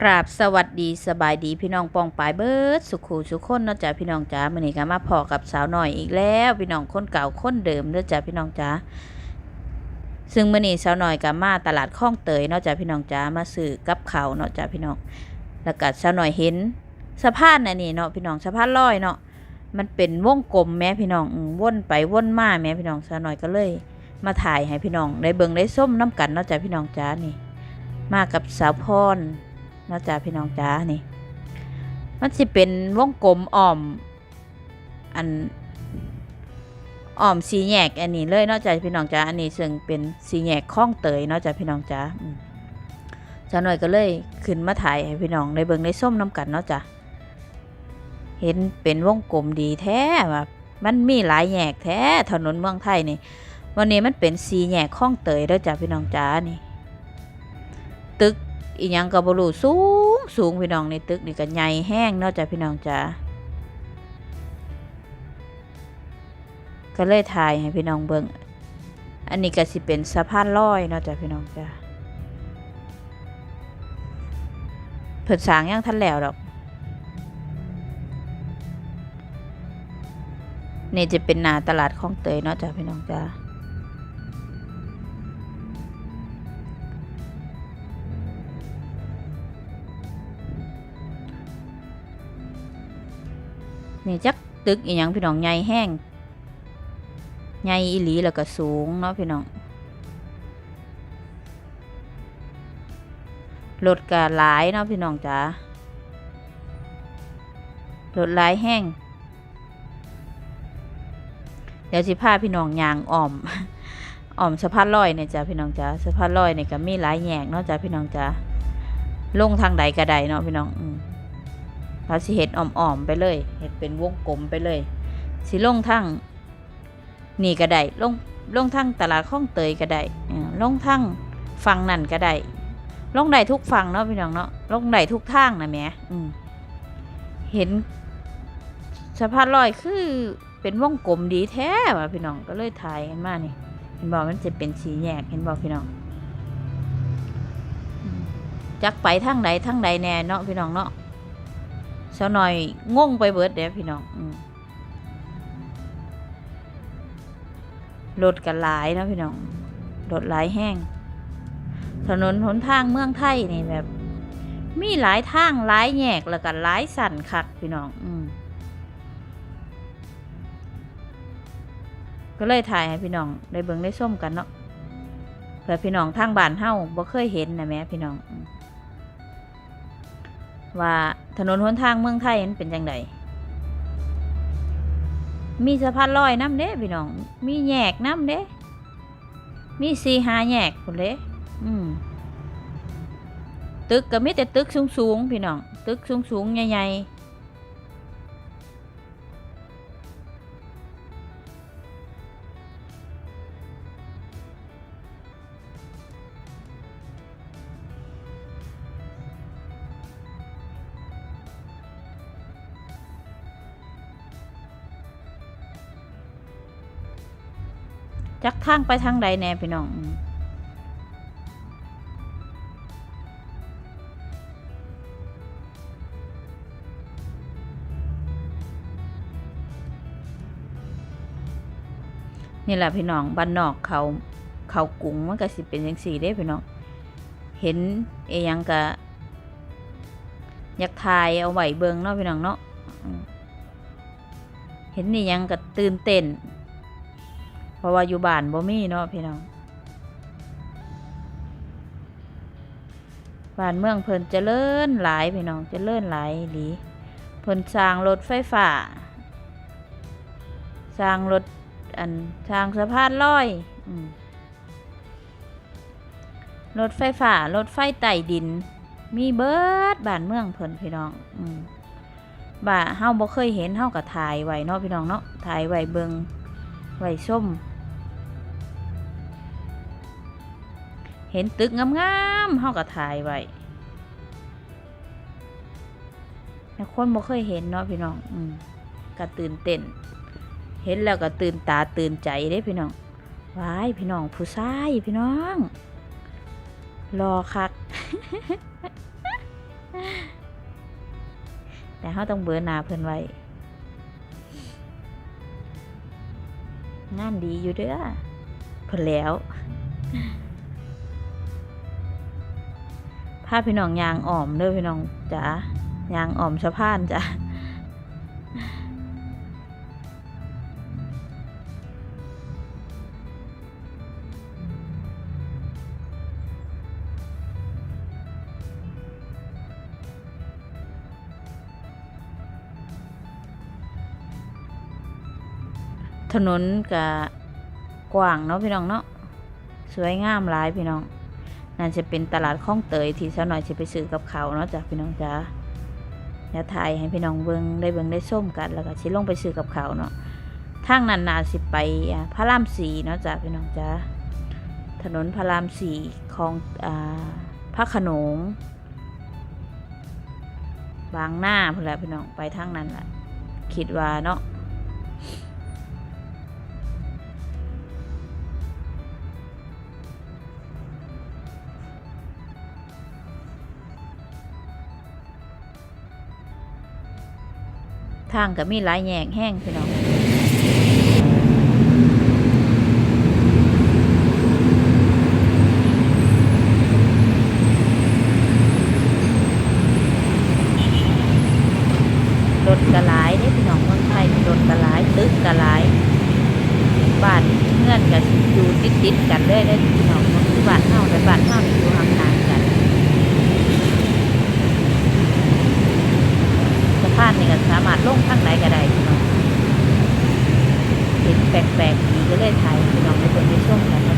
กราบสวัสดีสบายดีพี่น้องปองปายเบิร์ดสุขูสุขคนเนาะจ้ะพี่น้องจ๋ามื้อนี้ก็มาพอกับสาวหน่อยอีกแล้ว พี่น้องคนเก่าคนเดิมเด้อจ้ะพี่น้องจ๋าซึ่งมื้อนี้สาวหน่อยก็มาตลาดคลองเตยเนาะจ้ะพี่น้องจ๋ามาซื้อกับเขาเนาะจ้ะพี่น้องแล้วก็สาวหน่อยเห็นสะพานอันนี้เนาะพี่น้องสะพานลอยเนาะมันเป็นวงกลมแม่พี่น้องอืมวนไปวนมาแม่พี่น้องสาวหน่อยก็เลย มาถ่ายให้พี่น้องได้เบิ่งได้ส้มน้ำกันเนาะจ้ะพี่น้องจ๋านี่ มากับสาวพร นาะจ้าพี่น้องจ้านี่ มันสิเป็นวงกลมอ้อม อันอ้อมสีแยกอันนี้เลยนาะจ้าพี่น้องจ้าอันนี้ซึ่งเป็นสีแยกข้องเตยนาะจ้าพี่น้องจ้าอืมจ้าหน่อยก็เลยขึ้นมาถ่ายให้พี่น้องได้เบิ่งได้ส้มน้ำกันเนาะจ้าเห็นเป็นวงกลมดีแท้แบบมันมีหลายแยกแท้ถนนเมืองไทยนี่ วันนี้มันเป็นสีแยกข้องเตยเด้อจ้าพี่น้องจ้านี่ ตึก อีหยังก็บ่รู้สูงสูงพี่น้องในตึกนี่ก็ใหญ่แห้งเนาะจ้ะพี่น้องจ้าก็เลยถ่ายให้พี่น้องเบิ่งอันนี้ก็สิเป็นสะพานลอยเนาะจ้ะพี่น้องจ้าเพิ่นสร้างยังทันแล้วดอกนี่จะเป็นหน้าตลาดคลองเตยเนาะจ้ะพี่น้องจ้า นี่จักตึกอีหยังพี่น้องใหญ่แห้งใหญ่อีหลีแล้วก็สูงเนาะพี่น้องรถก็หลายเนาะพี่น้องจ๋ารถหลายแห้งเดี๋ยวสิพาพี่น้องยางอ้อมอ้อมสะพานลอยเนี่ยจ้ะพี่น้องจ๋าสะพานลอยเนี่ยก็มีหลายแยกเนาะจ้ะพี่น้องจ๋าลงทางใดก็ได้เนาะพี่น้องอืม เราสิเห็ดอ่อมๆไปเลยเห็ดเป็นวงกลมไปเลย สิลงทั้งนี่ก็ได้ลงลงทั้งตลาดข้องเตยก็ได้อ่าลงทั้งฝั่งนั่นก็ได้ลงได้ทุกฝั่งเนาะพี่น้องเนาะลงได้ทุกทางนะแม่เห็นสะพานลอยคือเป็นวงกลมดีแท้ว่ะพี่น้องก็เลยถ่ายกันมานี่เห็นบอกมันจะเป็นสีแยกเห็นบอกพี่น้องจักไปทางใดทางใดแน่เนาะพี่น้องเนาะ เช้าหน่อยงงไปเบิดเด้พี่น้องรถกันหลายนะพี่น้องรถหลายแห้ง ถนนหนทางเมืองไทยนี่แบบ มีหลายทางหลายแยกแล้วก็หลายสั่นคักพี่น้อง อืมก็เลยถ่ายให้พี่น้องได้เบิ่งได้ส้มกันเนาะเผื่อพี่น้องทางบ้านเฮาบ่เคยเห็นนะแม่พี่น้องอ ว่าถนนหนทางเมืองไทยมันเป็นจังไดมีสะพานลอยน้ำเด้พี่น้อง มีแยกน้ำเด้ มีสีหาแยกคนเด้อืมตึกก็มีแต่ตึกสูงสูงๆพี่น้อง ตึกสูงสูงๆใหญ่ๆ จักทางไปทางใดแน่พี่น้องนี่แหละพี่น้องบ้านนอกเขาเขากรุงมันก็สิเป็นจังสี่เด้พี่น้องเห็นเอยังกะอยากถ่ายเอาไหวเบิงเนาะพี่น้องเนาะเห็นนี่ยังก็ตื่นเต้น เพราะว่าอยู่บ้านบ่มีเนาะพี่น้องบ้านเมืองเพิ่นเจริญหลายพี่น้องเจริญหลายอีหลีเพิ่นสร้างรถไฟฟ้าสร้างรถอันสร้างสะพานลอยอรถไฟฟ้ารถไฟใต้ดิน มีเบิดบ้านเมืองเพิ่นพี่น้องอบ่าเฮาบ่เคยเห็นเฮาก็ถ่ายไว้เนาะพี่น้องเนาะถ่ายไว้เบิงไว้ส้ม เห็นตึกงามๆเฮาก็ถ่ายไว้แต่คนบ่เคยเห็นเนาะพี่น้อง อืมก็ตื่นเต้น เห็นแล้วก็ตื่นตาตื่นใจเด้พี่น้องว้ายพี่น้องผู้ชายพี่น้อง รอคัก แต่ห้าต้องเบอร์หน้าเพิ่นไว้ งานดีอยู่เด้อเพิ่นแล้ว พาพี่น้องยางอ่อมเด้อพี่น้องจ๋ายางอ่อมสะพานจ้ะถนนก็กว้างเนาะพี่น้องเนาะสวยงามหลายพี่น้อง น่าจะเป็นตลาดคลองเตยที่สาวหน่อยจะไปซื้อกับเขาเนาะจ้ะพี่น้องจ้าเดี๋ยวถ่ายให้พี่น้องเบิงได้เบิงได้ส้มกันแล้วก็สิลงไปซื้อกับเขาเนาะทางนั้นนาสิไปอ่าพระรามสีเนาะจ้ะพี่น้องจ้าถนนพระรามสีของอ่าพระขนงบางหน้าพุ่นแหละพี่น้องไปทางนั้นแหละคิดว่าเนาะ ทางก็มีหลายแยกแห้งพี่น้องรถกระหลายเด้พี่น้องเมืองไทยรถกระหลายตึกกระหลายบ้านเงื่อนก็สิอยู่ติดติดๆกันเลยได้พี่น้องบ่คือบ้านเฮาแต่บ้านเฮานี่อยู่ห่างๆกัน สะ พานสามารถลงทางไหนก็ได้พี่น้องเห็นแปลกๆดีก็เลยถ่ายพี่น้องในคนได้ชมกัน